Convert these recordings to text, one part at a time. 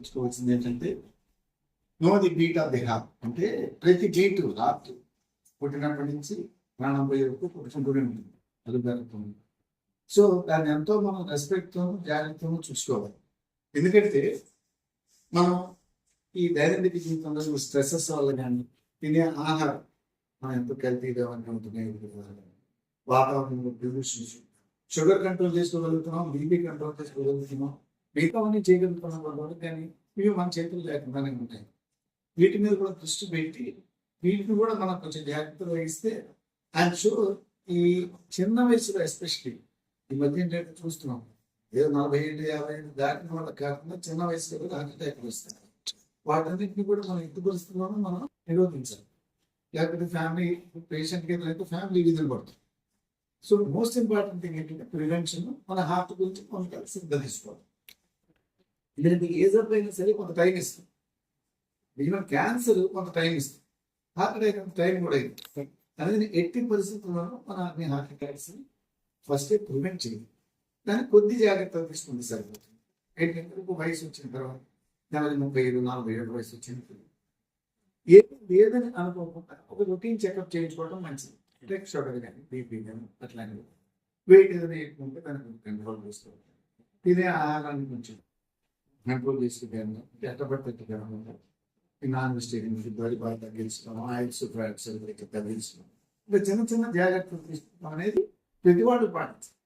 గుర్తుంచుకోవాల్సింది ఏంటంటే know the beat of the heart అంటే ప్రతి బీట్ హార్ట్ పుట్టినప్పటి నుంచి ప్రాణం పోయే వరకు పుట్టుకుంటూనే ఉంటుంది. అది సో దాన్ని ఎంతో మనం రెస్పెక్ట్తో జాగ్రత్తతో చూసుకోవాలి. ఎందుకంటే మనం ఈ దైనందిక జీవితంలో స్ట్రెస్సెస్ వల్ల కానీ తినే ఆహారం మనం ఎంతో కల్తీగా ఉంటున్నాయి వాతావరణంలో పొల్యూషన్స్ షుగర్ కంట్రోల్ చేసుకోగలుగుతున్నాం బీపీ కంట్రోల్ చేసుకోగలుగుతున్నాం మిగతావన్నీ చేయగలుగుతున్నాం కాబట్టి కానీ ఇవి మన చేతులు లేకుండానే ఉంటాయి. వీటి మీద కూడా దృష్టి పెట్టి వీటిని కూడా మనం కొంచెం జాగ్రత్తలు వహిస్తే అండ్ షూర్ ఈ చిన్న వయసులో ఎస్పెషలీ ఈ మధ్య ఏంటంటే చూస్తున్నాం. ఏదో నలభై ఏళ్ళు యాభై ఏళ్ళు దాటిన వాళ్ళకి కాకుండా చిన్న వయసులో కూడా హార్ట్ అటాక్ వస్తాయి. వాటన్నింటినీ కూడా మనం ఎత్తు పరిస్థితుల్లోనూ మనం నిరోధించాలి. లేకపోతే ఫ్యామిలీ పేషెంట్కి ఏదైతే ఫ్యామిలీ విధులు పడుతుంది సో మోస్ట్ ఇంపార్టెంట్ థింగ్ ఏంటంటే ప్రివెన్షన్ మన హార్ట్ గురించి మనం కలిసి తీసుకోవాలి ఎందుకంటే ఏ జప్తు అయినా సరే కొంత టైం ఇస్తుంది. ఈవెన్ క్యాన్సర్ కొంత టైం ఇస్తుంది. హార్ట్ అటాక్ అంత టైం కూడా అయింది. అనేది ఎట్టి పరిస్థితుల్లోనూ మన అన్ని హార్ట్ అటాక్స్ ఫస్ట్ ప్రివెంట్ చేయాలి దాన్ని కొద్ది జాగ్రత్తలు తీసుకుంటే సరిపోతుంది. ఏంటంటే ఒక వయసు వచ్చిన తర్వాత నలభై ముప్పై ఐదు నలభై ఏడు వయసు వచ్చినప్పుడు ఏది లేదని అనుకోకుండా ఒక రొటీన్ చెకప్ చేయించుకోవడం మంచిది. బ్లడ్ షుగర్ కానీ బీపీ కానీ అట్లాంటివి. వెయిట్ ఏదైనా ఎక్కువ ఉంటే దాన్ని కంట్రోల్ చేసుకోవాలి తినే ఆహారాన్ని కొంచెం కంట్రోల్ చేసుకుంటాను ఎట్టబట్టి ఈ నాన్ వెజిటేరియన్ ఫుడ్ అది బాగా తగ్గించడం ఆయిల్స్ ఫ్యాట్స్ తగ్గించడం ఇంకా చిన్న చిన్న జాగ్రత్తలు తీసుకోవడం అనేది ప్రతి వాళ్ళు పాటించాలి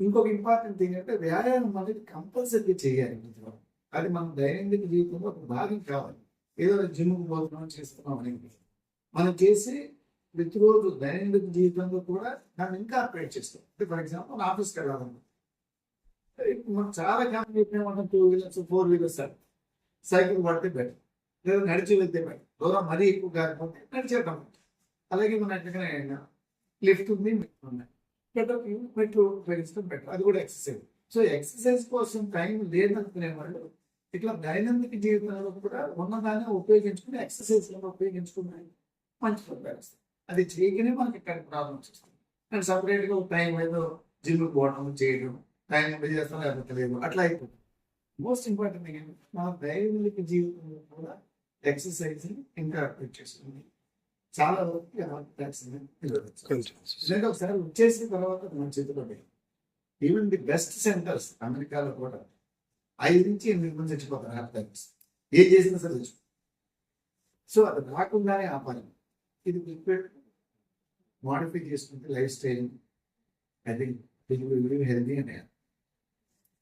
ఇంకొక ఇంపార్టెంట్ థింగ్ అంటే వ్యాయామం అనేది కంపల్సరీ చేయాలి ప్రతి అది మన దైనందిక జీవితంలో ఒక భాగం కావాలి ఏదో జిమ్కి పోతున్నాం చేస్తున్నాం అనేది మనం చేసి ప్రతిరోజు దైనందిక జీవితంలో కూడా దాన్ని ఇంకా అప్గ్రేడ్ చేస్తాం అంటే ఫర్ ఎగ్జాంపుల్ ఆఫీస్కి వెళ్ళాలన్నా మనం చాలా company చెప్పినామంటాం two wheelers four wheelers sir. Cycle పడితే బెటర్ లేదా నడిచి వెళ్తే బెటర్ దూరం మరీ ఎక్కువ కాకపోతే నడిచేద్దాం. అలాగే మన ఎక్కడికైనా లిఫ్ట్ ఉంది మెట్రో ఉన్నాయి బెటర్ మెట్రో ఉపయోగిస్తాం బెటర్ అది కూడా ఎక్సర్సైజ్ సో ఎక్సర్సైజ్ కోసం టైం లేదనుకునే వాళ్ళు ఇట్లా దైనందిక జీవితంలో కూడా ఉన్నదాన్ని ఉపయోగించుకుని ఎక్సర్సైజ్ ఉపయోగించుకున్నాయి మంచి ఫలితాలు అది చేయకనే మనకి ఇక్కడ ప్రాబ్లమ్స్ వస్తాయి. అండ్ సపరేట్గా టైం ఏదో జిమ్ పోవడం చేయడం టైం ఉండి చేస్తాను లేకపోతే లేదు అట్లా అయిపోతుంది. మోస్ట్ ఇంపార్టెంట్ థింగ్ మన దైనందిక జీవితంలో కూడా ఎక్సర్సైజ్ ఇంకా వచ్చేస్తుంది చాలా వరకు హార్ట్ ఎందుకంటే ఒకసారి వచ్చేసిన తర్వాత మన చేతిలో ఈవెన్ ది బెస్ట్ సెంటర్స్ అమెరికాలో కూడా ఐదు నుంచి ఎనిమిది మంది చచ్చిపోతారు హార్ట్ అటాక్స్ ఏం చేసినా సరే చచ్చిపోతారు. సో అది రాకుండానే ఆపాలి ఇది ప్రిపేర్ మోడిఫై చేసుకుంటే lifestyle I think healthy and